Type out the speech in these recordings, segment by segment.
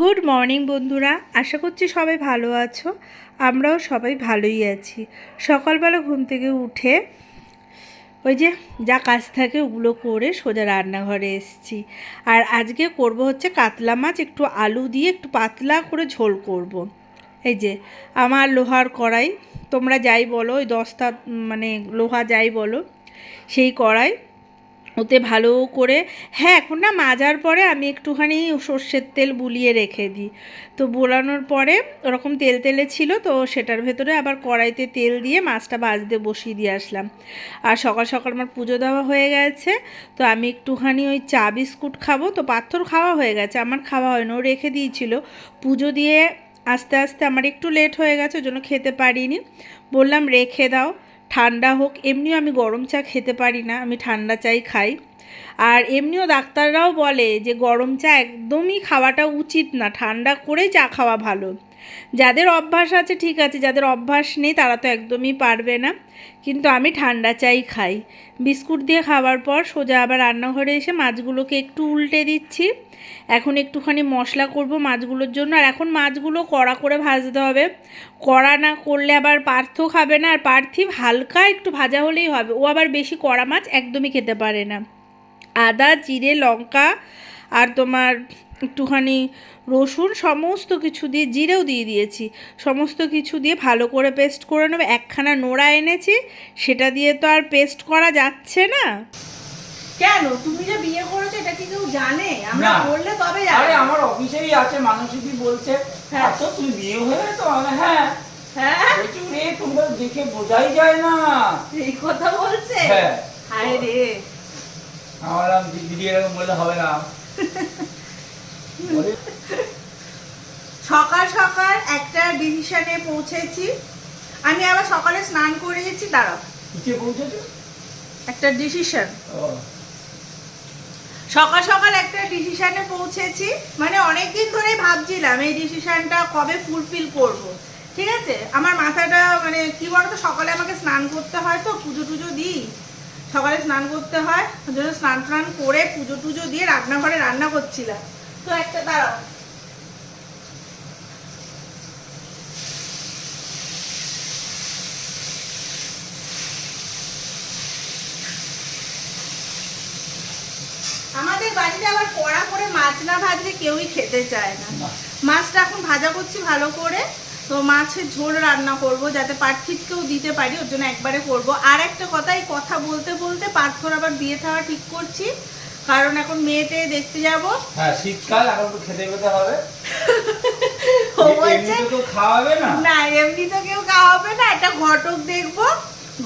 Good morning বন্ধুরা। আশা করছি সবাই ভালো আছো। আমরাও সবাই ভালোই আছি। সকালবেলা ঘুম থেকে উঠে ওই যে যা কাজ থাকে ওগুলো করে সোজা রান্নাঘরে এসেছি। আর আজকে করব হচ্ছে কাতলা মাছ, একটু আলু দিয়ে একটু পাতলা করে ঝোল করব। এই যে আমার লোহার কড়াই, তোমরা যাই বলো, ওই দশটা মানে লোহা যাই বলো, সেই কড়াই ওতে ভালো করে হ্যাঁ এখন না মাজার পরে আমি একটুখানি সর্ষের তেল বুলিয়ে রেখে দিই। তো বোলানোর পরে ওরকম তেল তেলে ছিল, তো সেটার ভেতরে আবার কড়াইতে তেল দিয়ে মাছটা ভাজতে বসিয়ে দিয়ে আসলাম। আর সকাল সকাল আমার পুজো দেওয়া হয়ে গেছে, তো আমি একটুখানি ওই চা বিস্কুট খাব। তো পাথর খাওয়া হয়ে গেছে, আমার খাওয়া হয়নি, ও রেখে দিয়েছিল। পুজো দিয়ে আস্তে আস্তে আমার একটু লেট হয়ে গেছে, ওই জন্য খেতে পারিনি। বললাম, রেখে দাও। ঠান্ডা হোক, এমনিও আমি গরম চা খেতে পারি না, আমি ঠান্ডা চাই খাই। আর এমনিও ডাক্তাররাও বলে যে গরম চা একদমই খাওয়াটা উচিত না, ঠান্ডা করে চা খাওয়া ভালো। যাদের অভ্যাস আছে, ঠিক আছে, যাদের অভ্যাস নেই, তারা তো একদমই পারবে না। কিন্তু আমি ঠান্ডা চাই খাই। বিস্কুট দিয়ে খাওয়ার পর সোজা আবার রান্নাঘরে এসে মাছগুলোকে একটু উল্টে দিচ্ছি। এখন একটুখানি মশলা করব মাছগুলোর জন্য। আর এখন মাছগুলো কড়া করে ভাজতে হবে। কড়া না করলে আবার পার্থ খাবে না। আর পার্থিব হালকা একটু ভাজা হলেই হবে। ও আবার বেশি কড়া মাছ একদমই খেতে পারে না। আদা, জিরে, লঙ্কা আর তোমার একটুখানি রসুন সমস্ত কিছু দিয়ে জিরেও দিয়ে দিয়েছি। সমস্ত কিছু দিয়ে ভালো করে পেস্ট করে নেবে। একখানা নোড়া এনেছি সেটা দিয়ে তো আর পেস্ট করা যাচ্ছে না। কেন? তুমি যে বিয়ে করেছ এটা কি কেউ জানে? আমরা বললে তবে আরে আমার অফিসেই আছে মানসিকই বলছে। হ্যাঁ। তো তুমি বিয়ে হয়ে তো হ্যাঁ। হ্যাঁ? তোমরা দেখে বোঝাই যায় না। এই কথা বলছে? হ্যাঁ। হায় রে। আমার আম দিদি এরকম বললে হবে না। বলে, সকাল সকাল একটা ডিসিশনে পৌঁছেছি। আমি আবার সকালে স্নান করে গেছি দাঁড়াও। একটা ডিসিশন। সকাল সকাল একটা ডিসিশনে পৌঁছেছি। মানে অনেক দিন ধরেই ভাবছিলাম এই ডিসিশনটা কবে ফুলফিল করব। ঠিক আছে? আমার মাথাটা মানে কি বলতো সকালে আমাকে স্নান করতে হয় তো পুজো টুজো দিই। সকালে স্নান করতে হয় ওই জন্য স্নান টান করে পুজো টুজো দিয়ে রান্নাঘরে রান্না করছিলাম। তো একটা দাঁড়াও। আমাদের বাড়িতে আবার কড়া করে মাছ না ভাজলে কেউই খেতে চায় না। মাছটা এখন ভাজা করছি ভালো করে। তো মাছের ঝোল রান্না করব যাতে পার্থিবকেও দিতে পারি ওর জন্য একবারে করব। আর একটা কথা এই কথা বলতে বলতে পার্থর আবার বিয়ে থাওয়া ঠিক করছি। কারণ এখন মেয়েতে দেখতে যাব। হ্যাঁ শীতকাল এখন তো খেতে পেতে হবে। ও বলছে এমনিতে তো খাওয়াবে না। না এমনি তো কেউ খাওয়াবে না একটা ঘটক দেখব।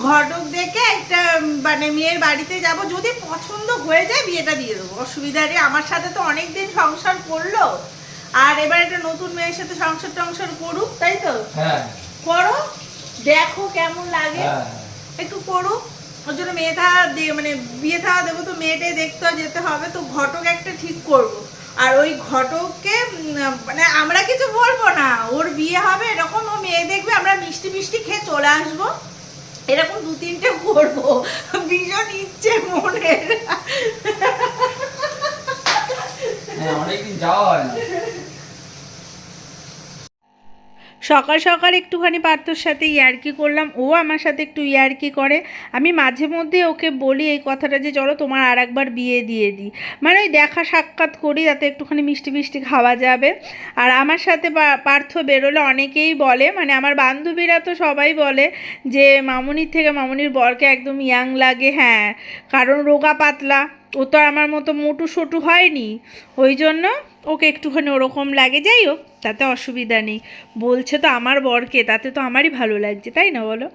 ঘটক দেখে একটা মানে মেয়ের বাড়িতে যাব। যদি পছন্দ হয়ে যায় বিয়েটা দিয়ে দেবো। অসুবিধা নেই। আমার সাথে তো অনেক দিন সংসার করল। আর এবার একটা নতুন মেয়ের সাথে সংসার টংসার করুক তাই তো? হ্যাঁ। করো দেখো কেমন লাগে। হ্যাঁ। একটু করুক। ওর জন্য মেয়ে থাকা দে- মানে বিয়ে থাকা দেবো তো মেয়েটাই দেখতে যেতে হবে, তো ঘটক একটা ঠিক করব। আর ওই ঘটককে মানে আমরা কিছু বলব না, ওর বিয়ে হবে, এরকম ও মেয়ে দেখবে, আমরা মিষ্টি মিষ্টি খেয়ে চলে আসব। এরকম দু তিনটে করব, ভীষণ ইচ্ছে মনের। হ্যাঁ অনেকদিন যাওয়া হয় না। সকাল সকাল একটুখানি পার্থর সাথে ইয়ার্কি করলাম। ও আমার সাথে একটু ইয়ার্কি করে। আমি মাঝে মধ্যে ওকে বলি এই কথাটা যে, চলো তোমার আর একবার বিয়ে দিয়ে দিই। মানে ওই দেখা সাক্ষাৎ করি, যাতে একটুখানি মিষ্টি মিষ্টি খাওয়া যাবে। আর আমার সাথে পার্থ বেরোলে অনেকেই বলে মানে আমার বান্ধবীরা তো সবাই বলে যে, মামুনির থেকে মামুনির বরকে একদম ইয়াং লাগে। হ্যাঁ কারণ রোগা পাতলা। ও তো আমার মতো মোটু সোটু হয়নি। ওই জন্য ওকে একটুখানি ওরকম লাগে। যাই হোক তাতে অসুবিধা নেই। বলছে তো আমার বরকে, তাতে তো আমারই ভালো লাগছে, তাই না বলো?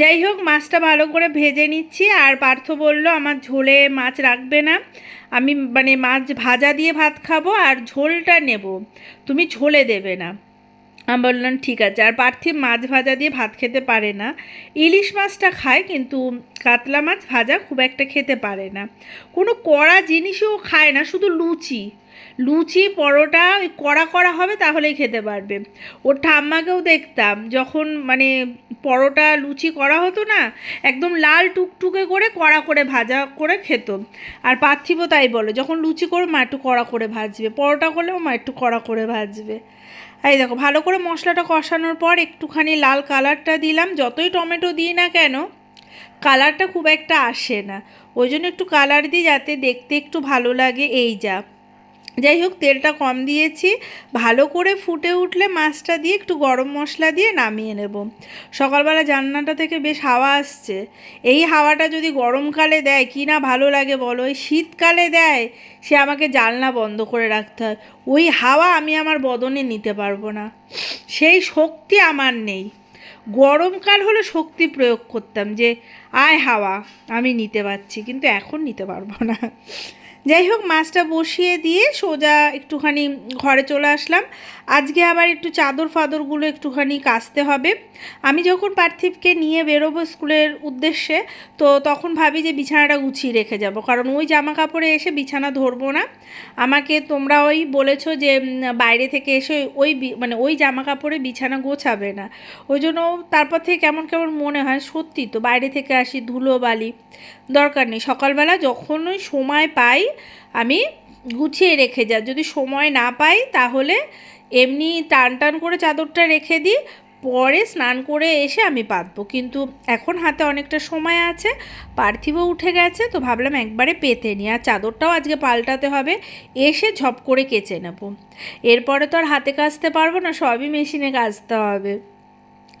যাই হোক, মাছটা ভালো করে ভেজে নিচ্ছি, আর পার্থ বলল, আমার ঝোলে মাছ রাখবে না। আমি মানে মাছ ভাজা দিয়ে ভাত খাব, আর ঝোলটা নেব। তুমি ঝোলে দেবে না। আমি বললাম, ঠিক আছে। আর পার্থিব মাছ ভাজা দিয়ে ভাত খেতে পারে না। ইলিশ মাছটা খায়, কিন্তু কাতলা মাছ ভাজা খুব একটা খেতে পারে না। কোনো কড়া জিনিসও খায় না, শুধু লুচি। লুচি, পরোটা, ওই কড়া কড়া হবে তাহলেই খেতে পারবে। ওর ঠাম্মাকেও দেখতাম, যখন মানে পরোটা, লুচি করা হতো না, একদম লাল টুকটুকে করে কড়া করে ভাজা করে খেত। আর পার্থিবও তাই বলে, যখন লুচি করো মা একটু কড়া করে ভাজবে। পরোটা করলেও মা একটু কড়া করে ভাজবে। এই দেখো, ভালো করে মশলাটা কষানোর পর একটুখানি লাল কালারটা দিলাম। যতই টমেটো দিই না কেন, কালারটা খুব একটা আসে না। ওই জন্য একটু কালার দিই যাতে দেখতে একটু ভালো লাগে। এই যা। যাই হোক, তেলটা কম দিয়েছি। ভালো করে ফুটে উঠলে মাছটা দিয়ে একটু গরম মশলা দিয়ে নামিয়ে নেব। সকালবেলা জান্নাটা থেকে বেশ হাওয়া আসছে। এই হাওয়াটা যদি গরমকালে দেয়, কি না ভালো লাগে বলো? এই শীতকালে দেয়, সে আমাকে জানলা বন্ধ করে রাখতে হয়। ওই হাওয়া আমি আমার বদনে নিতে পারব না। সেই শক্তি আমার নেই। গরমকাল হলে শক্তি প্রয়োগ করতাম যে, আয় হাওয়া, আমি নিতে পারছি, কিন্তু এখন নিতে পারব না। যাই হোক, মাছটা বসিয়ে দিয়ে সোজা একটুখানি ঘরে চলে আসলাম। আজকে আবার একটু চাদর ফাদরগুলো একটুখানি কাচতে হবে। আমি যখন পার্থিবকে নিয়ে বেরোবো স্কুলের উদ্দেশ্যে, তো তখন ভাবি যে বিছানাটা গুছিয়ে রেখে যাব। কারণ ওই জামা কাপড়ে এসে বিছানা ধরবো না। আমাকে তোমরা ওই বলেছ যে বাইরে থেকে এসে ওই মানে ওই জামা কাপড়ে বিছানা গোছাবে না। ওই জন্য তারপর থেকে কেমন কেমন মনে হয়, সত্যি তো বাইরে থেকে আসি ধুলো বালি। দরকার নেই। সকালবেলা যখনই সময় পাই, আমি গুছিয়ে রেখে যাই। যদি সময় না পাই, তাহলে এমনি টান টান করে চাদরটা রেখে দিই, পরে স্নান করে এসে আমি পাতবো কিন্তু এখন হাতে অনেকটা সময় আছে, পার্থিবও উঠে গেছে, তো ভাবলাম একবারে পেতে নিই আর চাদরটাও আজকে পাল্টাতে হবে, এসে ঝপ করে কেচে নেব। এরপরে তো আর হাতে কাচতে পারব না, সবই মেশিনে কাচতে হবে।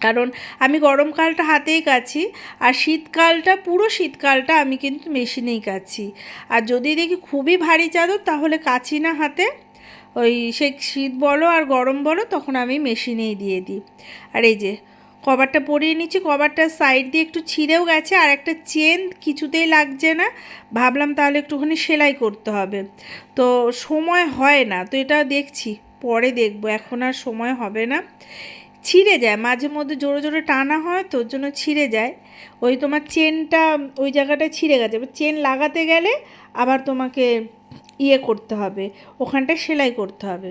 কারণ আমি গরমকালটা হাতেই কাছি আর শীতকালটা, পুরো শীতকালটা আমি কিন্তু মেশিনেই কাছি। আর যদি দেখি খুবই ভারী চাদর, তাহলে কাচি না হাতে। ওই সে শীত বলো আর গরম বলো, তখন আমি মেশিনেই দিয়ে দিই। আর এই যে, কভারটা পরিয়ে নিচ্ছি কভারটার সাইড দিয়ে একটু ছিঁড়েও গেছে, আর একটা চেন কিছুতেই লাগছে না। ভাবলাম তাহলে একটুখানি সেলাই করতে হবে। তো সময় হয় না, তো এটা দেখছি, পরে দেখব, এখন আর সময় হবে না। ছিঁড়ে যায়, মাঝে মধ্যে জোরে জোরে টানা হয় তো ওর জন্য ছিঁড়ে যায়। ওই তোমার চেনটা ওই জায়গাটায় ছিঁড়ে গেছে। এবার চেন লাগাতে গেলে আবার তোমাকে ইয়ে করতে হবে, ওখানটায় সেলাই করতে হবে।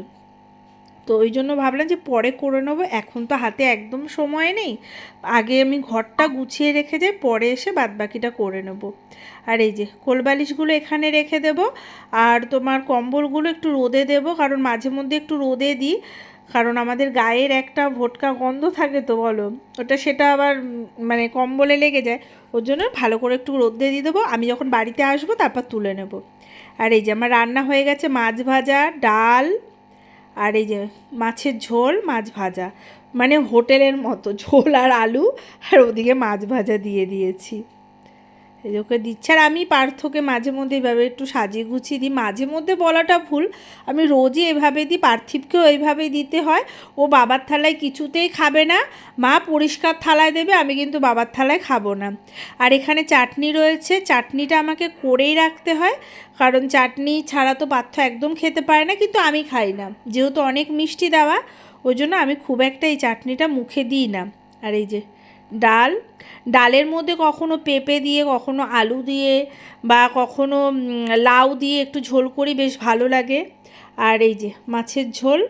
তো ওই জন্য ভাবলাম যে পরে করে নেব। এখন তো হাতে একদম সময় নেই। আগে আমি ঘরটা গুছিয়ে রেখে যাই, পরে এসে বাদবাকিটা করে নেব। আর এই যে কোলবালিশগুলো এখানে রেখে দেব, আর তোমার কম্বলগুলো একটু রোদে দেব, কারণ মাঝে মধ্যে একটু রোদে দিই। কারণ আমাদের গায়ের একটা ভোটকা গন্ধ থাকে তো বলো, ওটা সেটা আবার মানে কম্বলে লেগে যায়, ওর জন্য ভালো করে একটু রোদে দিয়ে দেবো, আমি যখন বাড়িতে আসব তারপর তুলে নেব। আর এই যে আমার রান্না হয়ে গেছে মাছ ভাজা, ডাল, আর এই যে মাছের ঝোল, মাছ ভাজা। মানে হোটেলের মতো ঝোল আর আলু, আর ওদিকে মাছ ভাজা দিয়ে দিয়েছি। এই ওকে দিচ্ছে। আর আমি পার্থকে মাঝে মধ্যে এভাবে একটু সাজিয়ে গুছিয়ে দিই। মাঝে মধ্যে বলাটা ভুল। আমি রোজই এভাবে দিই, পার্থিবকেও এইভাবেই দিতে হয়। ও বাবার থালায় কিছুতেই খাবে না। মা পরিষ্কার থালায় দেবে, আমি কিন্তু বাবার থালায় খাব না। আর এখানে চাটনি রয়েছে। চাটনিটা আমাকে করেই রাখতে হয়। কারণ চাটনি ছাড়া তো পার্থ একদম খেতে পারে না, কিন্তু আমি খাই না। যেহেতু অনেক মিষ্টি দেওয়া, ওই জন্য আমি খুব একটা এই চাটনিটা মুখে দিই না। আর এই যে ডাল। ডালের মধ্যে কখনো পেঁপে দিয়ে, কখনো আলু দিয়ে বা কখনো লাউ দিয়ে একটু ঝোল করি, বেশ ভালো লাগে। আর এই যে মাছের ঝোল।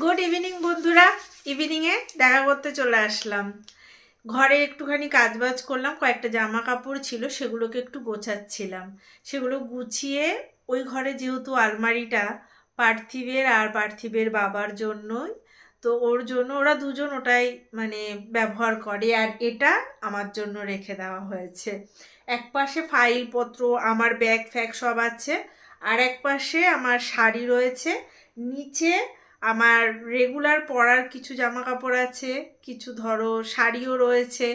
গুড ইভিনিং বন্ধুরা। ইভিনিংয়ে দেখা করতে চলে আসলাম। ঘরে একটুখানি কাজবাজ করলাম, কয়েকটা জামা কাপড় ছিল, সেগুলোকে একটু গোছাচ্ছিলাম। সেগুলো গুছিয়ে ওই ঘরে যেহেতু আলমারিটা পার্থিবের আর পার্থিবের বাবার জন্যই তো ওর জন্য ওরা দুজন ওটাই মানে ব্যবহার করে আর এটা আমার জন্য রেখে দেওয়া হয়েছে। এক পাশে ফাইলপত্র, আমার ব্যাগ ফ্যাগ সব আছে, আর এক পাশে আমার শাড়ি রয়েছে, নিচে আমার রেগুলার পরার কিছু জামা কাপড় আছে, কিছু ধরো শাড়িও রয়েছে,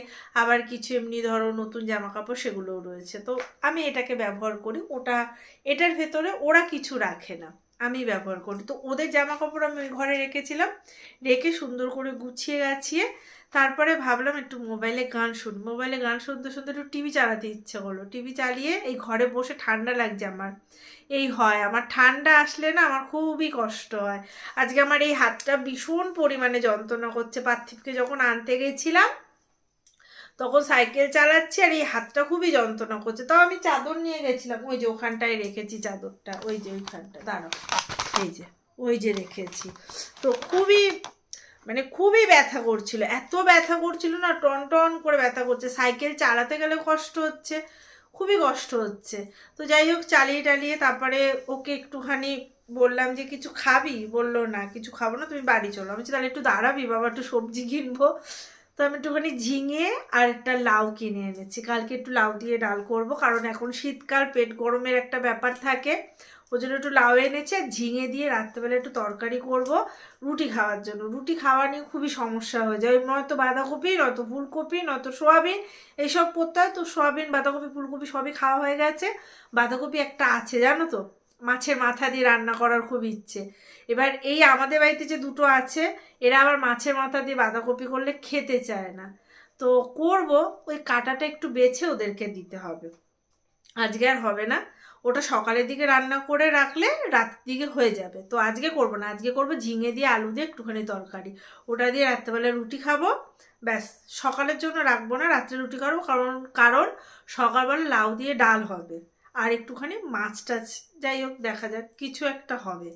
আবার কিছু এমনি ধরো নতুন জামা কাপড় সেগুলোও রয়েছে। তো আমি এটাকে ব্যবহার করি, ওটা এটার ভেতরে ওরা কিছু রাখে না। আমি ব্যবহার করি। তো ওদের জামা কাপড় আমি ওই ঘরে রেখেছিলাম, রেখে সুন্দর করে গুছিয়ে গাছিয়ে তারপরে ভাবলাম একটু মোবাইলে গান শুনি। মোবাইলে গান শুনতে শুনতে একটু টিভি চালাতে ইচ্ছে হলো টিভি চালিয়ে এই ঘরে বসে ঠান্ডা লাগছে আমার। এই হয়, আমার ঠান্ডা আসলে না আমার খুবই কষ্ট হয়। আজকে আমার এই হাতটা ভীষণ পরিমাণে যন্ত্রণা করছে। পার্থিবকে যখন আনতে গেছিলাম তখন সাইকেল চালাচ্ছি আর এই হাতটা খুবই যন্ত্রণা করছে। তাও আমি চাদর নিয়ে গেছিলাম। ওই যে ওখানটায় রেখেছি চাদরটা। ওই যে ওইখানটা। দাঁড়াও। এই যে, ওই যে রেখেছি। তো খুবই মানে খুবই ব্যথা করছিল। এত ব্যথা করছিল না, টন টন করে ব্যথা করছে। সাইকেল চালাতে গেলে কষ্ট হচ্ছে, খুবই কষ্ট হচ্ছে। তো যাই হোক, চালিয়ে টালিয়ে তারপরে ওকে একটুখানি বললাম যে, কিছু খাবি? বলল, না, কিছু খাব না, তুমি বাড়ি চলো। আমি তাহলে একটু দাঁড়াবি, বাবা, একটু সবজি কিনবো। তো আমি একটুখানি ঝিঙে আর একটা লাউ কিনে এনেছি। কালকে একটু লাউ দিয়ে ডাল করব, কারণ এখন শীতকাল, পেট গরমের একটা ব্যাপার থাকে। ওই জন্য একটু লাউ এনেছি আর ঝিঙে দিয়ে রাত্রেবেলা একটু তরকারি করব রুটি খাওয়ার জন্য। রুটি খাওয়া নিয়ে খুবই সমস্যা হয়ে যায়। নয়তো বাঁধাকপি নয়তো ফুলকপি নয়তো সোয়াবিন, এইসব করতে হয়। তো সোয়াবিন, বাঁধাকপি, ফুলকপি সবই খাওয়া হয়ে গেছে। বাঁধাকপি একটা আছে, জানো তো? মাছের মাথা দিয়ে রান্না করার খুব ইচ্ছে। এবার এই আমাদের বাড়িতে যে দুটো আছে, এরা আবার মাছের মাথা দিয়ে বাঁধাকপি করলে খেতে চায় না। তো করব, ওই কাঁটাটা একটু বেছে ওদেরকে দিতে হবে। আজকে আর হবে না। ওটা সকালের দিকে রান্না করে রাখলে রাতের দিকে হয়ে যাবে। তো আজকে করব না, আজকে করব ঝিঙে দিয়ে আলু দিয়ে একটুখানি তরকারি। ওটা দিয়ে রাত্রেবেলা রুটি খাব। ব্যাস, সকালের জন্য রাখব না, রাত্রে রুটি খাব কারণ কারণ সকালবেলা লাউ দিয়ে ডাল হবে। আর একটুখানি মাছ টাছ, যাই হোক, দেখা যাক, কিছু একটা হবে।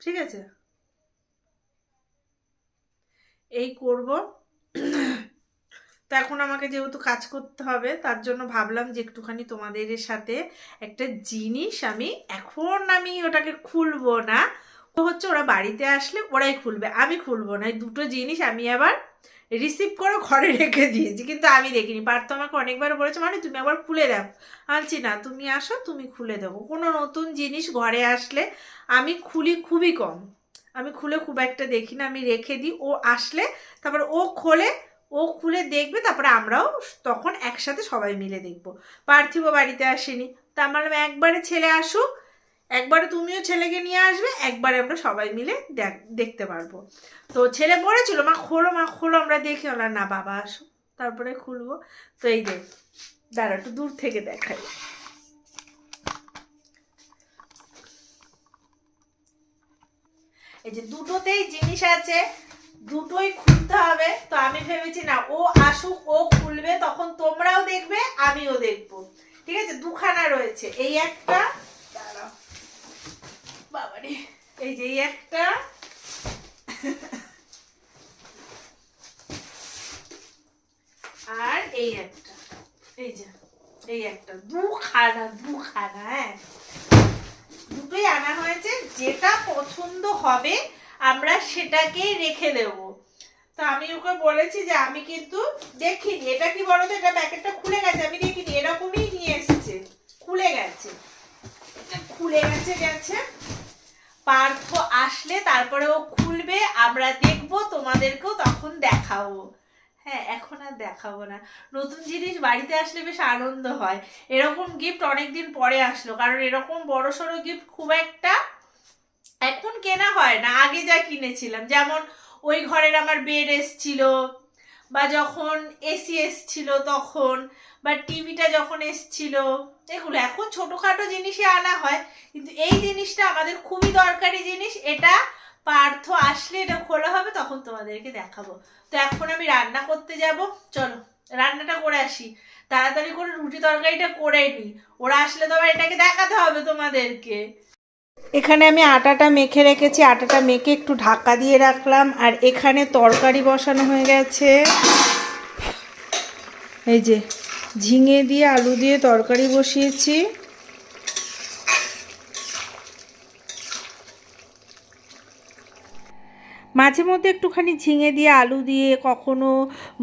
ঠিক আছে? এই করব। তো এখন আমাকে যেহেতু কাজ করতে হবে, তার জন্য ভাবলাম যে একটুখানি তোমাদের সাথে একটা জিনিস আমি এখন আমি ওটাকে খুলবো না। হচ্ছে ওরা বাড়িতে আসলে ওরাই খুলবে, আমি খুলবো না। এই দুটো জিনিস আমি আবার রিসিভ করে, ঘরে রেখে দিয়েছি। কিন্তু আমি দেখিনি। পার্থ আমাকে অনেকবার বলেছে মানে তুমি আবার খুলে দেখো আনছি না, তুমি আসো, তুমি খুলে দেবো। কোনো নতুন জিনিস ঘরে আসলে আমি খুলি খুবই কম। আমি খুলে খুব একটা দেখি না, আমি রেখে দিই, ও আসলে তারপর ও খোলে, ও খুলে দেখবে, তারপরে আমরাও তখন একসাথে সবাই মিলে দেখব। পার্থিব বাড়িতে আসেনি। তা আমার একবারে ছেলে আসুক একবারে তুমিও ছেলেকে নিয়ে আসবে, একবারে আমরা সবাই মিলে দেখ দেখতে পারব। তো ছেলে বলেছিল মা খোলো মা খোলো, আমরা দেখি। ওরা না, বাবা, আসো। তারপরে খুলবো। তো এই দেখ, দাঁড়া, একটু দূর থেকে দেখাই। এই যে দুটোতেই জিনিস আছে, দুটোই খুলতে হবে। তো আমি ভেবেছি, না, ও আসুক, ও খুলবে, তখন তোমরাও দেখবে, আমিও দেখব। ঠিক আছে? দুখানা রয়েছে। এই একটা বাবারে এই যে একটা। আর এই একটা। এই যে, এই একটা। দুখানা দুখানা হ্যাঁ। দুটোই আনা হয়েছে। যেটা পছন্দ হবে, আমরা সেটাকেই রেখে দেব। তো আমি ওকে বলেছি যে আমি কিন্তু দেখিনি। এটা কি বলো তো এটা প্যাকেটটা খুলে গেছে। আমি দেখিনি। এরকমই নিয়ে এসছে। খুলে গেছে। এটা খুলে গেছে গেছে। পার্থ আসলে তারপরে ও খুলবে, আমরা দেখব, তোমাদেরকেও তখন দেখাবো। হ্যাঁ এখন আর দেখাবো না। নতুন জিনিস বাড়িতে আসলে বেশ আনন্দ হয়। এরকম গিফট অনেকদিন পরে আসলো, কারণ এরকম বড় সড়ো গিফট খুব একটা এখন কেনা হয় না, আগে যা কিনেছিলাম। যেমন ওই ঘরের আমার বেড এসছিল, বা যখন এসি এসছিল তখন, বা টিভিটা যখন এসছিল এগুলো এখন ছোটোখাটো জিনিসে আনা হয়, কিন্তু এই জিনিসটা আমাদের খুবই দরকারি জিনিস, এটা পার্থ আসলে এটা খোলা হবে, তখন তোমাদেরকে দেখাবো। তো এখন আমি রান্না করতে যাব, চলো, রান্নাটা করে আসি। তাড়াতাড়ি করে রুটি তরকারিটা করে নিই ওরা আসলে তো আবার এটাকে দেখাতে হবে তোমাদেরকে। এখানে আমি আটাটা মেখে রেখেছি, আটাটা মেখে একটু ঢাকা দিয়ে রাখলাম, আর এখানে তরকারি বসানো হয়ে গেছে। এই যে ঝিঙে দিয়ে আলু দিয়ে তরকারি বসিয়েছি। মাঝে মধ্যে একটুখানি ঝিঙে দিয়ে আলু দিয়ে কখনো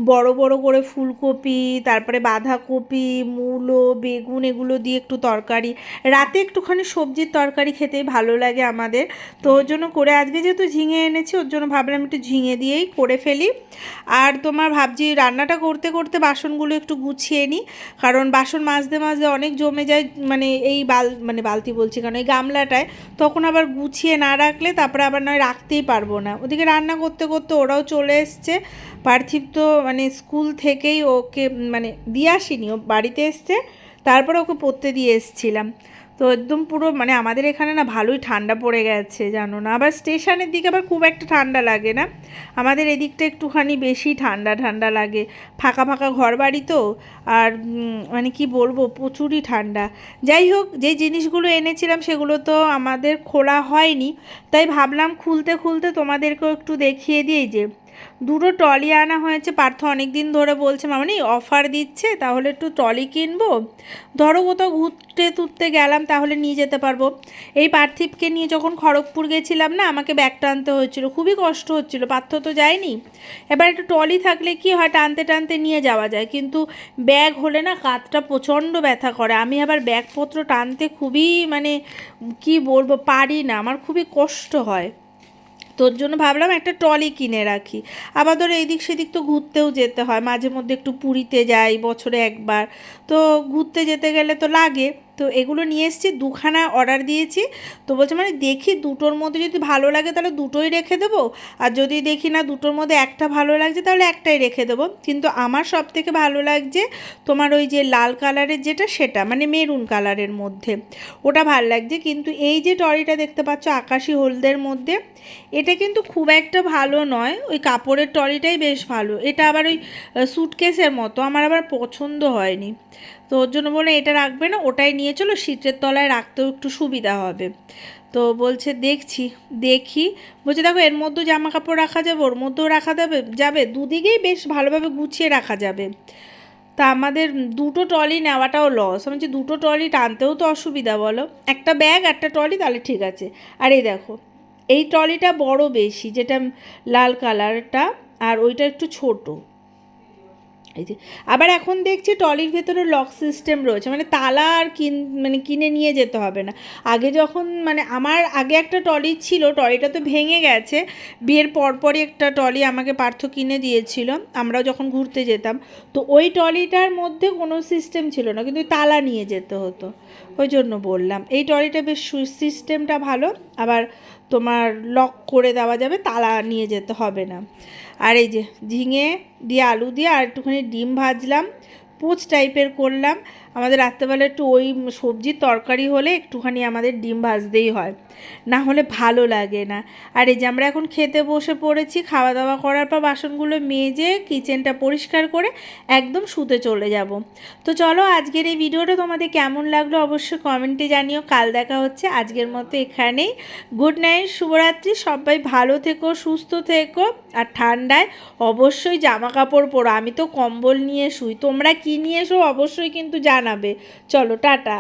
বড় বড় করে ফুলকপি, তারপরে বাঁধাকপি, মূলো, বেগুন এগুলো দিয়ে একটু তরকারি। রাতে একটুখানি সবজির তরকারি খেতে ভালো লাগে আমাদের। তো ওর জন্য করে আজকে যেহেতু ঝিঙে এনেছি, ওর জন্য ভাবলাম একটু ঝিঙে দিয়েই করে ফেলি। আর তোমার ভাবছি রান্নাটা করতে করতে বাসনগুলো একটু গুছিয়ে নিই, কারণ বাসন মাজতে মাজতে অনেক জমে যায় মানে এই বাল মানে বালতি বলছি কারণ এই গামলাটায়। তখন আবার গুছিয়ে না রাখলে তারপরে আবার নয় রাখতেই পারব না। ওদিকে রান্না করতে করতে ওরাও চলে এসছে। পার্থিব তো মানে স্কুল থেকেই ওকে মানে দিয়ে আসিনি, ও বাড়িতে এসছে। তারপরে ওকে পড়তে দিয়ে এসছিলাম। তো একদম পুরো মানে আমাদের এখানে না ভালোই ঠান্ডা পড়ে গেছে, জানো না? আবার স্টেশনের দিকে আবার খুব একটা ঠান্ডা লাগে না? আমাদের এদিকটা একটুখানি বেশি ঠান্ডা ঠান্ডা লাগে। ফাঁকা ফাঁকা ঘর বাড়ি তো, আর মানে কি বলব, প্রচুরই ঠান্ডা। যাই হোক, যে জিনিসগুলো এনেছিলাম সেগুলো তো আমাদের খোলা হয়নি। তাই ভাবলাম খুলতে খুলতে তোমাদেরকেও একটু দেখিয়ে দিই যে দুটো ট্রলি আনা হয়েছে, পার্থ অনেক দিন ধরে বলছে, মামনি অফার দিচ্ছে, তাহলে একটু ট্রলি কিনবো? ধরো কোথাও ঘুরতে তুরতে গেলাম, তাহলে নিয়ে যেতে পারব। এই পার্থিবকে নিয়ে যখন খড়গপুর গেছিলাম না, আমাকে ব্যাগ টানতে হচ্ছিল খুবই কষ্ট হচ্ছিল, পার্থ তো যায়নি। এবার একটু ট্রলি থাকলে কি হয়, টানতে টানতে নিয়ে যাওয়া যায়, কিন্তু ব্যাগ হলে না কাঁধটা প্রচণ্ড ব্যথা করে। আমি আবার ব্যাগপত্র টানতে খুবই মানে কি বলব, পারি না, আমার খুবই কষ্ট হয়। তোর জন্য ভাবলাম একটা ট্রলি কিনে রাখি। আবার ধরো এদিক সেদিক তো ঘুরতেও যেতে হয়। মাঝে মধ্যে একটু পুরীতে যাই, বছরে একবার। তো ঘুরতে যেতে গেলে তো লাগে। তো এগুলো নিয়ে এসেছি, দুখানা অর্ডার দিয়েছি। তো বলছে মানে দেখি দুটোর মধ্যে যদি ভালো লাগে তাহলে দুটোই রেখে দেবো। আর যদি দেখি না দুটোর মধ্যে একটা ভালো লাগছে তাহলে একটাই রেখে দেবো। কিন্তু আমার সব থেকে ভালো লাগছে তোমার ওই যে লাল কালারের যেটা, সেটা মানে মেরুন কালারের মধ্যে। ওটা ভালো লাগছে। কিন্তু এই যে টরিটা দেখতে পাচ্ছ, আকাশি হলদের মধ্যে, এটা কিন্তু খুব একটা ভালো নয়। ওই কাপড়ের টরিটাই বেশ ভালো। এটা আবার ওই সুটকেসের মতো। আমার আবার পছন্দ হয়নি। তো ওর জন্য বলে এটা রাখবে না। ওটাই নিয়ে চলো শীতের তলায় রাখতেও একটু সুবিধা হবে। তো বলছে, দেখছি, দেখি। বলছে, দেখো, এর মধ্যেও জামা কাপড় রাখা যাবে, ওর মধ্যেও রাখা যাবে যাবে। দুদিকেই বেশ ভালোভাবে গুছিয়ে রাখা যাবে। তা আমাদের দুটো ট্রলি নেওয়াটাও লস আমি বলছি, দুটো ট্রলি টানতেও তো অসুবিধা, বলো। একটা ব্যাগ একটা ট্রলি, তাহলে ঠিক আছে। আর এই দেখো, এই ট্রলিটা বড় বেশি, যেটা লাল কালারটা আর ওইটা একটু ছোটো। এই যে, আবার এখন দেখছি টলির ভেতরে লক সিস্টেম রয়েছে মানে তালা আর কিন মানে কিনে নিয়ে যেতে হবে না। আগে যখন মানে আমার আগে একটা ট্রলি ছিল, ট্রলিটা তো ভেঙে গেছে, বিয়ের পরপরই একটা ট্রলি আমাকে পার্থ কিনে দিয়েছিল আমরাও যখন ঘুরতে যেতাম, তো ওই ট্রলিটার মধ্যে কোনো সিস্টেম ছিল না, কিন্তু তালা নিয়ে যেতে হতো, ওই জন্য বললাম। এই ট্রলিটা বেশ সু সিস্টেমটা ভালো, আবার তোমার লক করে দেওয়া যাবে, তালা নিয়ে যেতে হবে না। আর এই যে ঝিঙে দিয়ে আলু দিয়ে আর একটুখানি ডিম ভাজলাম। পোচ টাইপের করলাম। আমাদের রাত্রেবেলা একটু ওই সবজির তরকারি হলে একটুখানি আমাদের ডিম ভাজতেই হয়। না হলে ভালো লাগে না। আর এই যে আমরা এখন খেতে বসে পড়েছি খাওয়া দাওয়া করার পর বাসনগুলো মেজে কিচেনটা পরিষ্কার করে একদম শুতে চলে যাব। তো চলো আজকের এই ভিডিওটা তোমাদের কেমন লাগল অবশ্যই কমেন্টে জানিও। কাল দেখা হচ্ছে আজকের মতো এখানেই। গুড নাইট শুভরাত্রি, সবাই ভালো থেকো, সুস্থ থেকো। আর ঠান্ডায় অবশ্যই জামা কাপড় পরো। আমি তো কম্বল নিয়ে শুই। তোমরা কী নিয়ে এসো অবশ্যই কিন্তু জানাবে। চলো টাটা।